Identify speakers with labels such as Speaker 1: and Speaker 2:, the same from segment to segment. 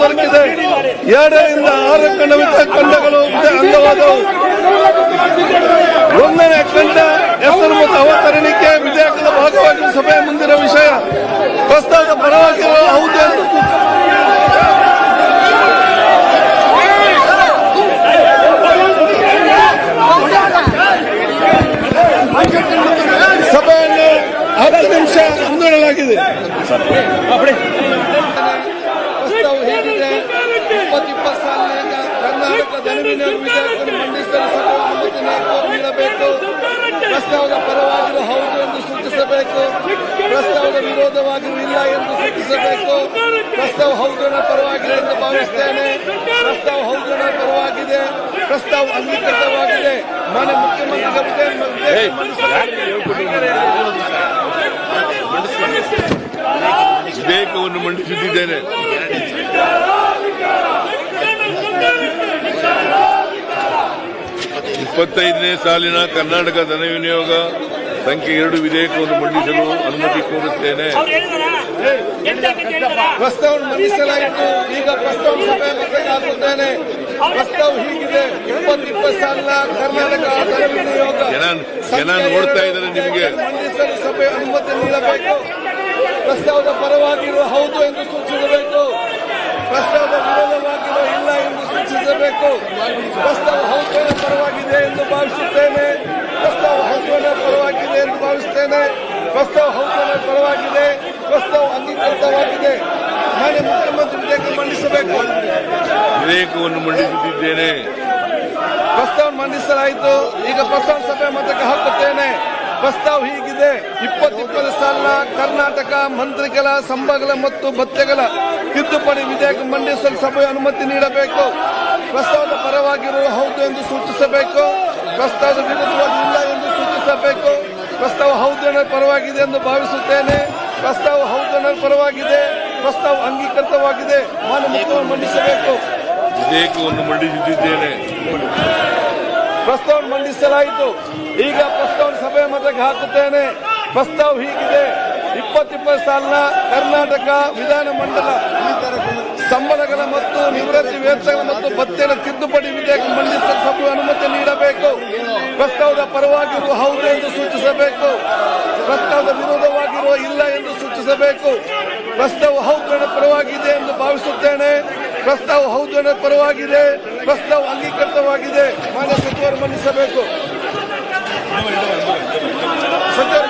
Speaker 1: ಮಂಡಿಸಲಿಕ್ಕೆ ದೊರಕಿದೆ ಎರಡರಿಂದ ಆರು ಖಂಡ ವಿದ್ಯಾ ಖಂಡಗಳು ಅಂಗವಾದವು ಒಂದನೇ ಖಂಡ ಹೆಸರು ಮತ್ತು ಅವತರಣಿಕೆ ವಿಧೇಯಕದ ಭಾಗವಾಗಿ ಸಭೆಯ ಮುಂದಿನ ವಿಷಯ. ಪ್ರಸ್ತಾವದ ಪರವಾಗಿರುವ ಹೌದು. ಸಭೆಯನ್ನು ಹತ್ತು ನಿಮಿಷ ಮುಂದೂಡಲಾಗಿದೆ ಪ್ರಸ್ತಾವ ಹೇಗಿದೆ ಇಪ್ಪತ್ತಿಪ್ಪತ್ತು ಸಾಲಿನ ಜನವಿನಿಯೋಗ ವಿಧೇಯಕವನ್ನು ಮಂಡಿಸಲು ಅನುಮತಿಯನ್ನು ನೀಡಬೇಕು ಪ್ರಸ್ತಾವದ ಪರವಾಗಿರುವ ಹೌದು ಎಂದು ಸೂಚಿಸಬೇಕು. ಪ್ರಸ್ತಾವದ ವಿರೋಧವಾಗಿರುವ ಇಲ್ಲ ಎಂದು ಸೂಚಿಸಬೇಕು. ಪ್ರಸ್ತಾವ ಹೌದನ ಪರವಾಗಿದೆ ಎಂದು ಭಾವಿಸ್ತೇನೆ. ಪ್ರಸ್ತಾವ ಹೌದನ ಪರವಾಗಿದೆ. ಪ್ರಸ್ತಾವ ಅಂಗೀಕೃತವಾಗಿದೆ. ಮಾನ್ಯ ಮುಖ್ಯಮಂತ್ರಿಗಳಿಗೆ
Speaker 2: ವಿಧೇಯಕವನ್ನು ಮಂಡಿಸುತ್ತಿದ್ದೇನೆ ಇಪ್ಪತ್ತೈದನೇ ಸಾಲಿನ ಕರ್ನಾಟಕ ಧನ ವಿನಿಯೋಗ ಸಂಖ್ಯೆ ಎರಡು ವಿಧೇಯಕವನ್ನು ಮಂಡಿಸಲು ಅನುಮತಿ ಕೋರುತ್ತೇನೆ.
Speaker 1: ಪ್ರಸ್ತಾವ ಮಂಡಿಸಲಾಯಿತು. ಈಗ ಪ್ರಸ್ತಾವ ಸಭೆ ಮತ್ತೆ ಹಾಕುತ್ತೇನೆ ಪ್ರಸ್ತಾವ ಹೀಗಿದೆ. ಇಪ್ಪತ್ತಿಪ್ಪತ್ತು ಸಾಲಿನ ಕರ್ನಾಟಕ ಧನ ವಿನಿಯೋಗ
Speaker 2: ಜನ ಜನ ನೋಡ್ತಾ ಇದ್ದಾರೆ ನಿಮಗೆ.
Speaker 1: ಮಂಡಿಸಲು ಸಭೆ ಅನುಮತಿ ನೀಡಬೇಕು. ಪ್ರಸ್ತಾವದ ಪರವಾಗಿರುವ ಹೌದು ಎಂದು ಸೂಚಿಸಬೇಕು. ಪ್ರಸ್ತಾವದ ವಿರೋಧವಾಗಿರುವ ಇಲ್ಲ ಎಂದು ಪ್ರಸ್ತಾವ ಹೌದನ ಪರವಾಗಿದೆ ಎಂದು ಭಾವಿಸುತ್ತೇನೆ. ಪ್ರಸ್ತಾವ ಹೌದನ ಪರವಾಗಿದೆ ಎಂದು ಭಾವಿಸುತ್ತೇನೆ. ಪ್ರಸ್ತಾವ ಹೌದನ ಪರವಾಗಿದೆ. ಪ್ರಸ್ತಾವ ಅಂಗೀಕೃತವಾಗಿದೆ. ನಾನೇ ಮುಖ್ಯಮಂತ್ರಿ ವಿಧೇಯಕ ಮಂಡಿಸಬೇಕು.
Speaker 2: ವಿಧೇಯಕವನ್ನು ಮಂಡಿಸುತ್ತಿದ್ದೇನೆ.
Speaker 1: ಪ್ರಸ್ತಾವ ಮಂಡಿಸಲಾಯಿತು. ಈಗ ಪ್ರಸ್ತಾವ ಸಭೆ ಮತಕ್ಕೆ ಹಾಕುತ್ತೇನೆ. ಪ್ರಸ್ತಾವ ಹೀಗಿದೆ. ಇಪ್ಪತ್ತಿಪ್ಪತ್ತು ಸಾಲ ಕರ್ನಾಟಕ ಮಂತ್ರಿಗಳ ಸಂಭಗಳ ಮತ್ತು ಭತ್ಯೆಗಳ ತಿದ್ದುಪಡಿ ವಿಧೇಯಕ ಮಂಡಿಸಲು ಸಭೆ ಅನುಮತಿ ನೀಡಬೇಕು. ಪ್ರಸ್ತಾವದ ಪರವಾಗಿರುವ ಹೌದು ಎಂದು ಸೂಚಿಸಬೇಕು. ಪ್ರಸ್ತಾವದ ವಿರುದ್ಧವಾಗಿಲ್ಲ ಎಂದು ಸೂಚಿಸಬೇಕು. ಪ್ರಸ್ತಾವ ಹೌದನ ಪರವಾಗಿದೆ ಎಂದು ಭಾವಿಸುತ್ತೇನೆ. ಪ್ರಸ್ತಾವ ಹೌದನ ಪರವಾಗಿದೆ. ಪ್ರಸ್ತಾವ ಅಂಗೀಕೃತವಾಗಿದೆ. ನಾನು ಮುಖವನ್ನು ಮಂಡಿಸಬೇಕು.
Speaker 2: ವಿಧೇಯಕವನ್ನು ಮಂಡಿಸುತ್ತಿದ್ದೇನೆ
Speaker 1: ಪ್ರಸ್ತಾವ ಮಂಡಿಸಲಾಯಿತು. ಈಗ ಪ್ರಸ್ತಾವ ಸಭೆ ಮತಕ್ಕೆ ಹಾಕುತ್ತೇನೆ. ಪ್ರಸ್ತಾವ ಹೀಗಿದೆ. ಇಪ್ಪತ್ತಿಪ್ಪತ್ತು ಸಾಲಿನ ಕರ್ನಾಟಕ ವಿಧಾನಮಂಡಲ ಸಂಬಳಗಳ ಮತ್ತು ನಿವೃತ್ತಿ ವೇತನಗಳ ಮತ್ತು ಭತ್ಯೆಗಳ ತಿದ್ದುಪಡಿ ವಿಧೇಯಕ ಮಂಡಿಸಲು ಸಭೆ ಅನುಮತಿ ನೀಡಬೇಕು. ಪ್ರಸ್ತಾವದ ಪರವಾಗಿರುವ ಹೌದು ಎಂದು ಸೂಚಿಸಬೇಕು. ಪ್ರಸ್ತಾವದ ವಿರೋಧವಾಗಿರುವ ಇಲ್ಲ ಎಂದು ಸೂಚಿಸಬೇಕು. ಪ್ರಸ್ತಾವ ಹೌದು ಪರವಾಗಿದೆ ಎಂದು ಭಾವಿಸುತ್ತೇನೆ. ಪ್ರಸ್ತಾವ ಹೌದು ಪರವಾಗಿದೆ. ಪ್ರಸ್ತಾವ ಅಂಗೀಕೃತವಾಗಿದೆ. ಮಾನ್ಯ ಸಚಿವರು ಮಂಡಿಸಬೇಕು ಸಚಿವರು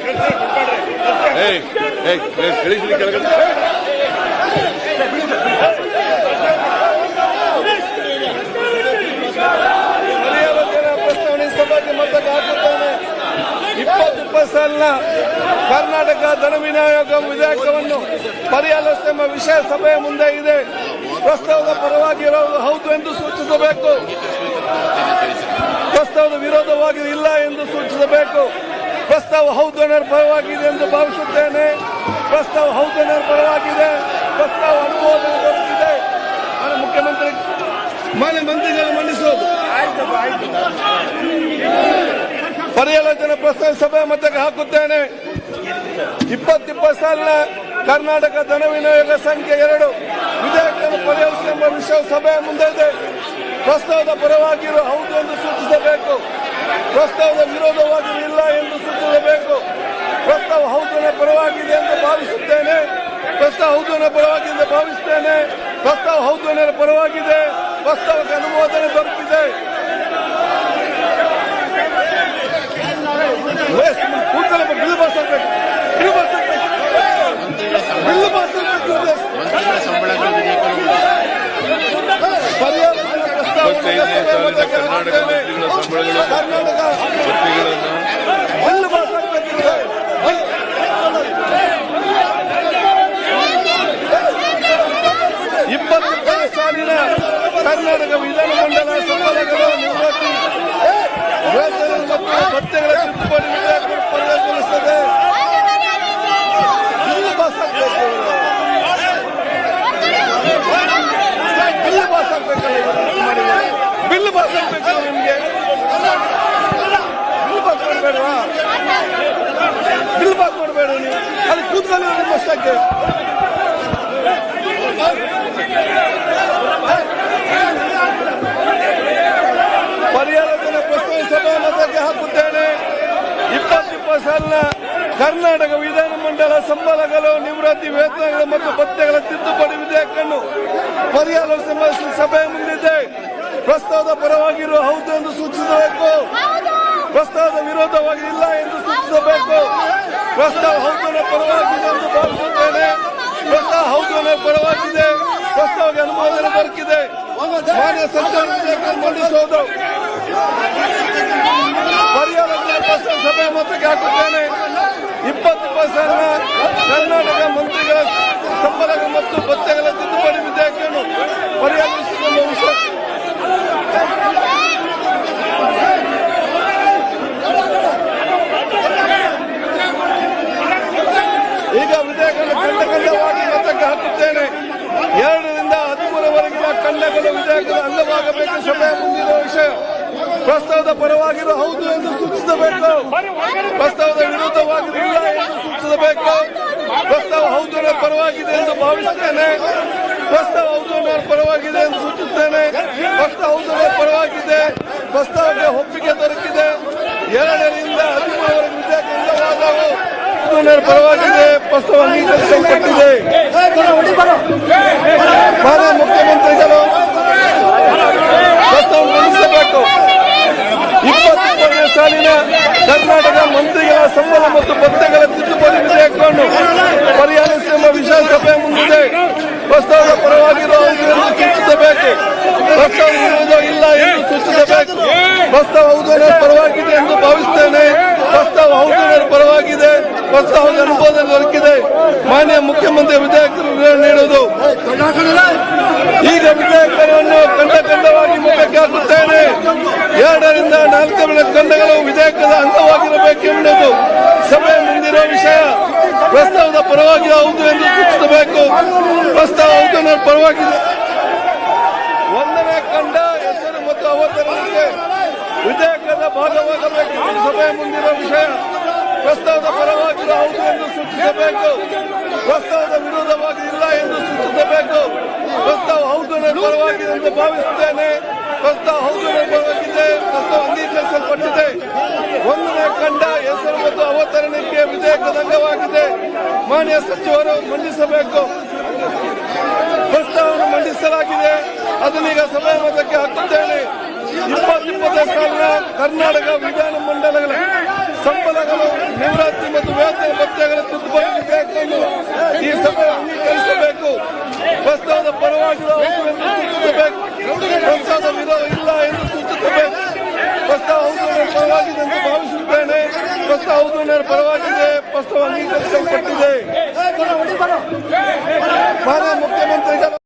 Speaker 2: ಕಳಿಸ್ರಿ ಕೆಳಗಡೆ
Speaker 1: ಪರ್ಯಾಲೋಚನ ಪ್ರಸ್ತಾವನೆ ಸಭೆಗೆ ಮತಕ್ಕೆ ಹಾಕುತ್ತಾನೆ ಇಪ್ಪತ್ತು ಸಾಲಿನ ಕರ್ನಾಟಕ ಧನ ವಿನಿಯೋಗ ವಿಧೇಯಕವನ್ನು ಎಂಬ ವಿಷಯ ಸಭೆಯ ಮುಂದೆ ಇದೆ. ಪ್ರಸ್ತಾವದ ಪರವಾಗಿರೋದು ಹೌದು ಎಂದು ಸೂಚಿಸಬೇಕು. ಪ್ರಸ್ತಾವದ ವಿರೋಧವಾಗಿ ಇಲ್ಲ ಎಂದು ಸೂಚಿಸಬೇಕು. ಪ್ರಸ್ತಾವ ಹೌದು ಪರವಾಗಿದೆ ಎಂದು ಭಾವಿಸುತ್ತೇನೆ. ಪ್ರಸ್ತಾವ ಹೌದು ಪರವಾಗಿದೆ ಪ್ರಸ್ತಾವ ಅನುಮೋದನೆ ದೊರೆತಿದೆ ನಾನು ಮುಖ್ಯಮಂತ್ರಿ ಮಾನ್ಯ ಮಂತ್ರಿಗಳು ಮಂಡಿಸುವುದು. ಪರ್ಯಾಲೋಚನೆ ಪ್ರಸ್ತಾವ ಸಭೆ ಮತಕ್ಕೆ ಹಾಕುತ್ತೇನೆ. ಇಪ್ಪತ್ತಿಪ್ಪತ್ತು ಸಾಲಿನ ಕರ್ನಾಟಕ ಧನ ವಿನಿಯೋಗ ಸಂಖ್ಯೆ ಎರಡು. ವಿಧೇಯಕವನ್ನು ಪರಿಹರಿಸಿ ಎಂಬ ವಿಷಯ ಸಭೆಯ ಮುಂದೆ ಇದೆ. ಪ್ರಸ್ತಾವದ ಪರವಾಗಿರುವ ಹೌದು ಎಂದು ಸೂಚಿಸಬೇಕು. ಪ್ರಸ್ತಾವದ ವಿರೋಧವಾಗಿ ಇಲ್ಲ ಎಂದು ಸೂಚಿಸಬೇಕು ಪ್ರಸ್ತಾವ ಹೌದನ ಪರವಾಗಿದೆ ಎಂದು ಭಾವಿಸುತ್ತೇನೆ. ಪ್ರಸ್ತಾವ ಹೌದನ ಪರವಾಗಿದೆ ಎಂದು ಭಾವಿಸುತ್ತೇನೆ. ಪ್ರಸ್ತಾವ ಹೌದನ ಪರವಾಗಿದೆ. ಪ್ರಸ್ತಾವಕ್ಕೆ ಅನುಮೋದನೆ ದೊರಕಿದೆ. ಕೂತ್ಕೊಳ್ಳಪ್ಪ, ಬಿಲ್
Speaker 3: ಮಂತ್ರಿಗಳ ಸಂಬಳಗಳ ವಿಧೇಯಕ
Speaker 1: ಪರ್ಯಾಲೋಚನೆ ಪ್ರಸ್ತಾವವನ್ನು
Speaker 2: ಇಪ್ಪತ್ತೈದನೇ
Speaker 1: ಸಭೆ ಮತಕ್ಕೆ
Speaker 2: ಕರ್ನಾಟಕ
Speaker 1: ಹಾಕುತ್ತೇನೆ
Speaker 2: ಮಂತ್ರಿಗಳ ಸಂಬಳಗಳು
Speaker 1: ಕರ್ನಾಟಕ
Speaker 2: ಭತ್ಯೆಗಳನ್ನು
Speaker 1: ಬಿಲ್ ಪಾಸ್ ಆಗ್ಬೇಕಿದೆ ಇಪ್ಪತ್ತಿಪ್ಪತ್ತು ಸಾಲಿನ ಕರ್ನಾಟಕ ವಿಧಾನಮಂಡಲ ಸಂಬಳಗಳು ನಿವೃತ್ತಿ ವೇತನ ಮತ್ತು ಭತ್ಯೆಗಳ ತಿದ್ದುಪಡಿ ವಿಧೇಯಕ ಪರಿಗಣಿಸುತ್ತದೆ ಬಿಲ್ ಪಾಸ್ ಆಗ್ಬೇಕು ಬಿಲ್ ಪಾಸ್ ಆಗ್ಬೇಕಲ್ಲ ಇವರು ಬಿಲ್ ಪಾಸ್ ಆಗ್ಬೇಕಲ್ಲ ನಿಮ್ಗೆ ಬಿಲ್ ಪಾಸ್ ಮಾಡಬೇಡವಾ ಬಿಲ್ ಪಾಸ್ ಮಾಡಬೇಡ ನೀವು ಅಲ್ಲಿ ಕೂತ್ಕೊಂಡು ನಿಮ್ಮ ಅಷ್ಟಕ್ಕೆ ಪರಿಹಾರವನ್ನು ಪ್ರಸ್ತಾವಿಸಲು ಮತಕ್ಕೆ ಹಾಕುತ್ತೇನೆ ಸಾಲಿನ ಕರ್ನಾಟಕ ವಿಧಾನಮಂಡಲ ಸಂಬಳಗಳು, ನಿವೃತ್ತಿ ವೇತನಗಳು ಮತ್ತು ಭತ್ಯೆಗಳ ತಿದ್ದುಪಡಿ ವಿಧೇಯಕವನ್ನು ಪರಿಹಾರ ಸಭೆ ಮುಂದಿದೆ. ಪ್ರಸ್ತಾವದ ಪರವಾಗಿರುವ ಹೌದು ಎಂದು ಸೂಚಿಸಬೇಕು. ಪ್ರಸ್ತಾವದ ವಿರೋಧವಾಗಿ ಇಲ್ಲ ಎಂದು ಸೂಚಿಸಬೇಕು. ಪ್ರಸ್ತಾವ ಹೌದನ ಪರವಾಗಿದೆ ಎಂದು ಭಾವಿಸುತ್ತೇನೆ. ಪ್ರಸ್ತಾವ ಹೌದನ ಪರವಾಗಿದೆ. ಪ್ರಸ್ತಾವಕ್ಕೆ ಅನುಮೋದನೆ ದೊರಕಿದೆ. ಸರ್ಕಾರ ಮಂಡಿಸುವುದು. ಸಭೆ ಮೊತ್ತಕ್ಕೆ ಹಾಕುತ್ತೇನೆ ಇಪ್ಪತ್ತು ಸಾವಿರ ಕರ್ನಾಟಕ ಮಂತ್ರಿಗಳ ಸಂಬಳಗಳು ಮತ್ತು ಭತ್ಯೆಗಳ ತಿದ್ದುಪಡಿ ವಿಧೇಯಕವನ್ನು ಪರಿಹರಿಸಿದ ವಿಷಯ ಈಗ ವಿಧೇಯಕವನ್ನು ಖಂಡ ಖಂಡವಾಗಿ ಮತಕ್ಕೆ ಹಾಕುತ್ತೇನೆ. ಎರಡರಿಂದ ಹದಿಮೂರವರೆಗಿನ ಖಂಡಗಳು ವಿಧೇಯಕದ ಅಂಗವಾಗಬೇಕು. ಸಭೆಯ ಮುಂದಿರುವ ವಿಷಯ ಪ್ರಸ್ತಾವದ ಪರವಾಗಿರುವ ಹೌದು ಎಂದು ಸೂಚಿಸಬೇಕು. ಪ್ರಸ್ತಾವದ ವಿರುದ್ಧವಾಗಿರಲಿಲ್ಲ ಎಂದು ಸೂಚಿಸಬೇಕು. ಪ್ರಸ್ತಾವ ಹೌದು ಪರವಾಗಿದೆ ಎಂದು ಭಾವಿಸುತ್ತೇನೆ ಪ್ರಸ್ತಾವ ಹೌದು ಪರವಾಗಿದೆ ಎಂದು ಸೂಚಿಸುತ್ತೇನೆ ಪ್ರಸ್ತಾವ ಹೌದು ಪರವಾಗಿದೆ. ಪ್ರಸ್ತಾವಕ್ಕೆ ಒಪ್ಪಿಗೆ ದೊರಕಿದೆ. ಎರಡರಿಂದ ಹದಿಮೂರವರೆಗೆ ವಿದ್ಯಾರ್ಥಿಗಳು ಪರವಾಗಿದೆ. ಪ್ರಸ್ತಾವ ಅಂಗೀಕರಿಸಲ್ಪಟ್ಟಿದೆ ಮಾನ್ಯ ಮುಖ್ಯಮಂತ್ರಿಗಳು ಪ್ರಸ್ತಾವ ಮಂಡಿಸಬೇಕು ಇಪ್ಪತ್ತೊಂದನೇ ಸಾಲಿನ ಕರ್ನಾಟಕ ಮಂತ್ರಿಗಳ ಸಂಬಳ ಮತ್ತು ಭತ್ಯೆಗಳ ತಿದ್ದುಪಡಿ ವಿಧೇಯಕವನ್ನು ಪರಿಹರಿಸುವ ವಿಶೇಷ ಸಭೆ ಮುಂದಿದೆ ಪ್ರಸ್ತಾವದ ಪರವಾಗಿರುವ ಹೌದು ಎಂದು ಸೂಚಿಸಬೇಕು ಪ್ರಸ್ತಾವ ವಿರೋಧ ಇಲ್ಲ ಎಂದು ಸೂಚಿಸಬೇಕು ಪ್ರಸ್ತಾವ ಹೌದು ಪರವಾಗಿದೆ ಎಂದು ಭಾವಿಸುತ್ತೇನೆ ಪ್ರಸ್ತಾವ ಹೌದು ಪರವಾಗಿದೆ ಪ್ರಸ್ತಾವದ ಅನುಮೋದನೆ ದೊರಕಿದೆ ಮಾನ್ಯ ಮುಖ್ಯಮಂತ್ರಿ ವಿಧೇಯಕರು ವಿವರಣೆ ನೀಡುವುದು ಈಗ ವಿಧೇಯಕವನ್ನು ಖಂಡ ಖಂಡವಾಗಿ ಮುಖಕ್ಕೆ ಹಾಕುತ್ತೇನೆ. ಎರಡರಿಂದ ನಾಲ್ಕು ಖಂಡಗಳು ವಿಧೇಯಕದ ಅಂಗವಾಗಿರಬೇಕೆಂಬುದು ಸಭೆ ಮುಂದಿರುವ ವಿಷಯ. ಪ್ರಸ್ತಾವದ ಪರವಾಗಿ ಹೌದು ಎಂದು ಸೂಚಿಸಬೇಕು. ಪ್ರಸ್ತಾವ ಹೌದು ಪರವಾಗಿ ಒಂದನೇ ಖಂಡ ಹೆಸರು ಮತ್ತು ಅವತರಣಿಕೆ ವಿಧೇಯಕದ ಭಾಗವಾಗಬೇಕು ಸಭೆ ಮುಂದಿರುವ ವಿಷಯ. ಪ್ರಸ್ತಾವದ ಪರವಾಗಿ ಹೌದು ಎಂದು ಸೂಚಿಸಬೇಕು. ಪ್ರಸ್ತಾವದ ವಿರೋಧವಾಗಿ ಇಲ್ಲ ಎಂದು ಸೂಚಿಸಬೇಕು. ಪ್ರಸ್ತಾವ ಹೌದು ಪರವಾಗಿದೆ ಎಂದು ಭಾವಿಸುತ್ತೇನೆ. ಪ್ರಸ್ತಾವ ಹೌದು ಪರವಾಗಿದೆ ಪ್ರಸ್ತಾವ ಅಂಗೀಕರಿಸಲ್ಪಟ್ಟಿದೆ. ಒಂದನೇ ಖಂಡ ಹೆಸರು ಮತ್ತು ಅವತರಣಿಕೆ ವಿಧೇಯಕದ ಅಂಗವಾಗಿದೆ ಮಾನ್ಯ ಸಚಿವರು ಮಂಡಿಸಬೇಕು. ಪ್ರಸ್ತಾವವನ್ನು ಮಂಡಿಸಲಾಗಿದೆ. ಅದನ್ನೀಗ ಸಭೆ ಮತಕ್ಕೆ ಹಾಕುತ್ತೇನೆ. ಇಪ್ಪತ್ತಿಪ್ಪತ್ತನೇ ಸಾಲಿನ ಕರ್ನಾಟಕ ವಿಧಾನ ಮಂಡಲಗಳ ಸಂಬಳಗಳು ನಿವೃತ್ತಿ ಮತ್ತು ವೇತನ ಭತ್ಯೆಗಳ ತಿದ್ದುಪಡಿ ಬೇಕು ಈ ಸಭೆ ಅಂಗೀಕರಿಸಬೇಕು. ಪ್ರಸ್ತಾವದ ಪರವಾಗಿ ಸೂಚಿಸಬೇಕು. ಪ್ರಸ್ತಾವದ ವಿರೋಧ ಇಲ್ಲ ಎಂದು ಸೂಚಿಸಬೇಕು. ಪ್ರಸ್ತಾವ ಪರವಾಗಿದೆ ಎಂದು ಭಾವಿಸುತ್ತೇನೆ. ಪ್ರಸ್ತಾವ ಹೌದು ಪರವಾಗಿದೆ. ಪ್ರಸ್ತಾವ ಅಂಗೀಕರಿಸಲ್ಪಟ್ಟಿದೆ. ಮಾನ್ಯ ಮುಖ್ಯಮಂತ್ರಿಗಳು